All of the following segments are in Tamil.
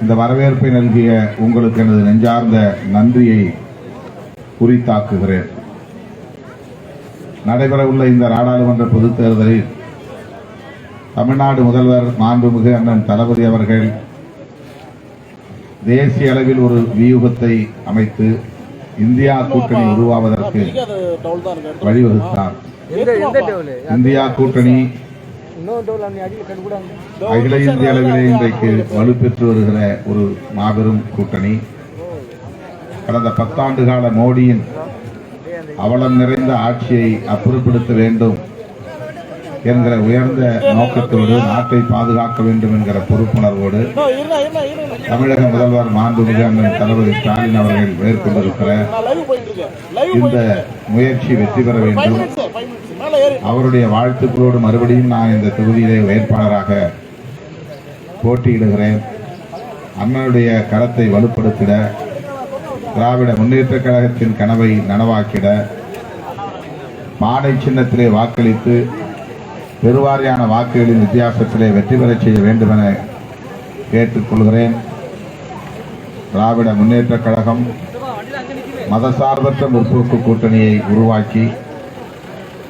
இந்த வரவேற்பை நல்கிய உங்களுக்கு எனது நெஞ்சார்ந்த நன்றியை உரித்தாக்குகிறேன் நடைபெறவுள்ள இந்த நாடாளுமன்ற பொதுத் தேர்தலில் தமிழ்நாடு முதல்வர் மாண்புமிகு அண்ணன் தளபதி அவர்கள் தேசிய அளவில் ஒரு வியூகத்தை அமைத்து இந்தியா கூட்டணி உருவாவதற்கு வழிவகுத்தார். இந்தியா கூட்டணி அகில இந்திய அளவிலே இன்றைக்கு வலுப்பெற்று வருகிற ஒரு மாபெரும் கூட்டணி. கடந்த பத்தாண்டு கால மோடியின் அவலம் நிறைந்த ஆட்சியை அப்புறப்படுத்த வேண்டும் என்கிற உயர்ந்த நோக்கத்தோடு நாட்டை பாதுகாக்க வேண்டும் என்கிற பொறுப்புணர்வோடு தமிழக முதல்வர் மாண்புமிகு அண்ணன் தளபதி ஸ்டாலின் அவர்கள் மேற்கொண்டிருக்கிற இந்த முயற்சி வெற்றி பெற வேண்டும். அவருடைய வாழ்த்துக்களோடு மறுபடியும் நான் இந்த தொகுதியிலே வேட்பாளராக போட்டியிடுகிறேன். அண்ணனுடைய கரத்தை வலுப்படுத்திட திராவிட முன்னேற்றக் கழகத்தின் கனவை நனவாக்கிட மாடை சின்னத்திலே வாக்களித்து பெருவாரியான வாக்குகளின் வித்தியாசத்திலே வெற்றி பெறச் செய்ய வேண்டும் என கேட்டுக்கொள்கிறேன். திராவிட முன்னேற்ற கழகம் மதசார்பற்ற முற்போக்கு கூட்டணியை உருவாக்கி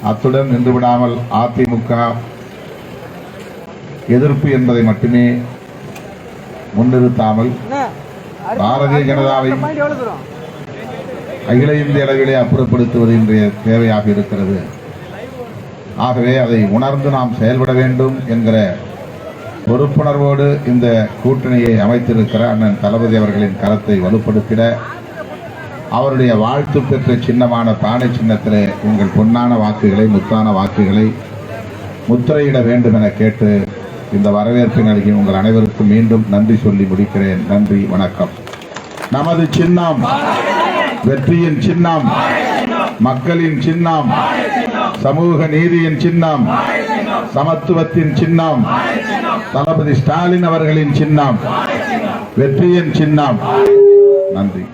அத்துடன் நின்றுவிடாமல் அதிமுக எதிர்ப்பு என்பதை மட்டுமே முன்னிறுத்தாமல் பாரதிய ஜனதாவை அகில இந்திய அளவிலே அப்புறப்படுத்துவது இன்றைய தேவையாக இருக்கிறது. ஆகவே அதை உணர்ந்து நாம் செயல்பட வேண்டும் என்கிற பொறுப்புணர்வோடு இந்த கூட்டணியை அமைத்திருக்கிற அண்ணன் தளபதி அவர்களின் கரத்தை வலுப்படுத்திட அவருடைய வாழ்த்து பெற்ற சின்னமான பானை சின்னத்திலே உங்கள் பொன்னான வாக்குகளை முத்தான வாக்குகளை முத்திரையிட வேண்டும் என கேட்டு இந்த வரவேற்பை நல்கி உங்கள் அனைவருக்கும் மீண்டும் நன்றி சொல்லி முடிக்கிறேன். நன்றி வணக்கம். நமது சின்னம் வெற்றியின் சின்னம் மக்களின் சின்னம் சமூக நீதியின் சின்னம் சமத்துவத்தின் சின்னம் தளபதி ஸ்டாலின் அவர்களின் சின்னம் வெற்றியின் சின்னம். நன்றி.